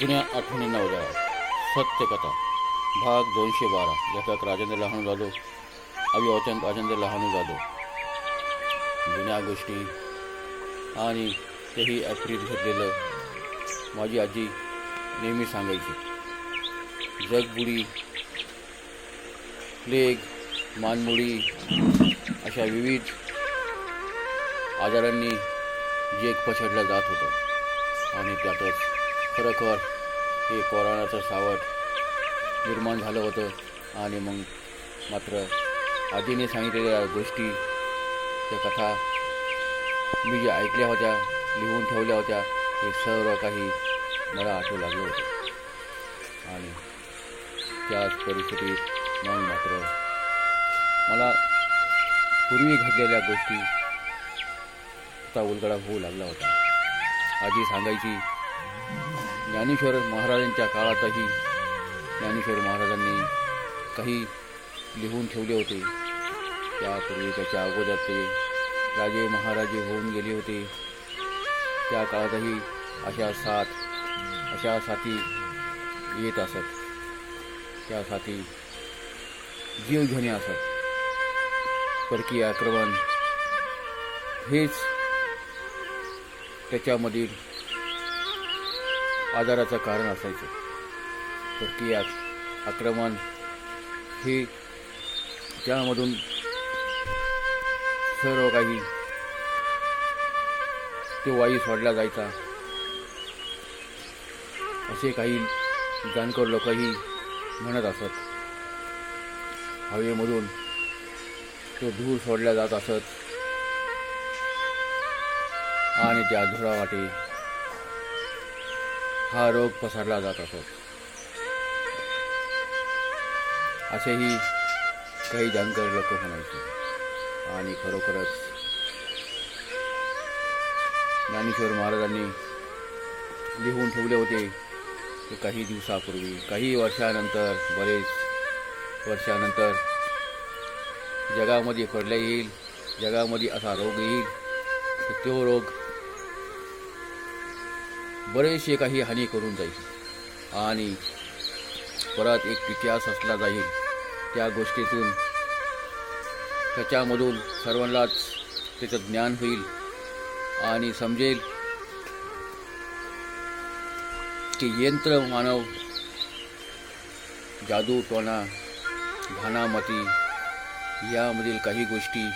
जुन्या आठवणी नवल्या सत्यकथा भाग दोनशे बारा. लेखक राजेंद्र लहानू जाधव. अभिवाचन राजेंद्र लहानू जाधव. जुन्या गोष्टी आणि तेही ॲप्रिल घेतलेलं माझी आजी नेहमी सांगायची. जगबुडी प्लेग मानमुडी अशा विविध आजारांनी जग पछाडलं जात होतं. आणि त्यातच खरोखर हे कोरोनाचं सावट निर्माण झालं होतं. आणि मग मात्र आजीने सांगितलेल्या गोष्टी त्या कथा मी ज्या ऐकल्या होत्या लिहून ठेवल्या होत्या हे सर्व काही मला आठवू लागलं होतं. आणि त्याच परिस्थितीत मग मात्र मला पूर्वी घडलेल्या गोष्टी आता उलगडा होऊ लागला होता. आजी सांगायची ज्ञानेश्वर महाराजांच्या काळातही ज्ञानेश्वर महाराजांनी काही लिहून ठेवले होते. त्यापूर्वी त्याच्या अगोदर ते राजे महाराजे होऊन गेले होते. त्या काळातही अशा साथ अशा साथी येत असत. त्या साथी जीवघेणे असत. परकीय आक्रमण हेच त्याच्यामधील आजाराचं कारण असायचं. परकीय आक- आक्रमण हे त्यामधून सर्व काही ते वायू सोडला जायचा. असे काही जाणकार लोकही म्हणत असत. हवेमधून तो धूर सोडला जात असत. आणि त्या धुरावाटे हा रोग पसरला जात असत. असेही काही जाणकार लोक म्हणायचे. आणि खरोखरच ज्ञानेश्वर महाराजांनी लिहून ठेवले होते की काही दिवसापूर्वी काही वर्षानंतर बरेच वर्षानंतर जगामध्ये पडला येईल जगामध्ये असा रोग येईल तर तो रोग बरेचसे काही हानी करून जाईल. आणि परत एक इतिहास असला जाईल. त्या गोष्टीतून त्याच्यामधून सर्वांनाच त्याचं ज्ञान होईल. आणि समजेल की यंत्र मानव जादू टोना भानामती यामधील काही गोष्टी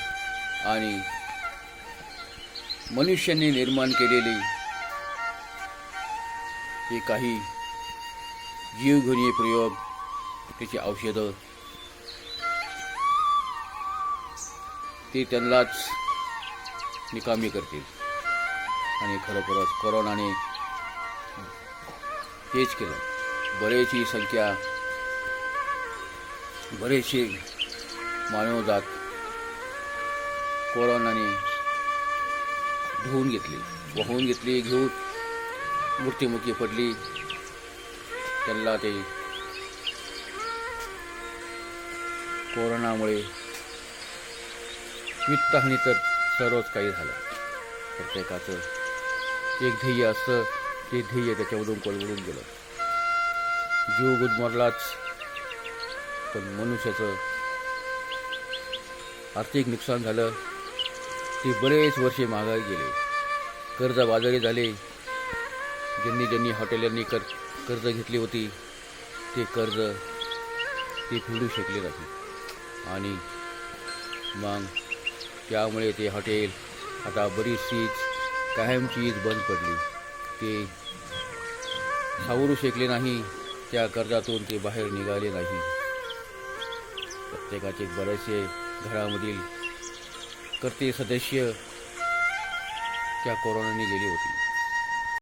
आणि मनुष्यांनी निर्माण केलेली ते काही जीवघेणी प्रयोग त्याची औषधं. ते त्यांनाच निकामी करतील. आणि खरोखरच कोरोनाने हेच केलं. बरेचशी संख्या बरेचसे मानवजात कोरोनाने धुवून घेतली वाहून घेतली घेऊन मृत्युमुखी पडली. त्यांना ते कोरोनामुळे वित्तहानी तर सर्वच काही झालं. प्रत्येकाचं एक ध्येय असतं ते ध्येय त्याच्यामधून कोलवडून गेलं. जीव गुदमरलाच पण मनुष्याचं आर्थिक नुकसान झालं. ते बरेच वर्षे मागाई गेले. कर्जबाजारी झाले. ज्यांनी ज्यांनी हॉटेलांनी कर कर्ज घेतली होती ते कर्ज ते फेडू शकले नाही. आणि मग त्यामुळे ते हॉटेल आता बरीचशीच कायमचीच बंद पडली. ते सावरू शकले नाही त्या कर्जातून ते बाहेर निघाले नाही. प्रत्येकाचे बरेचसे घरामधील कर्ते सदस्य त्या कोरोनाने गेली होती.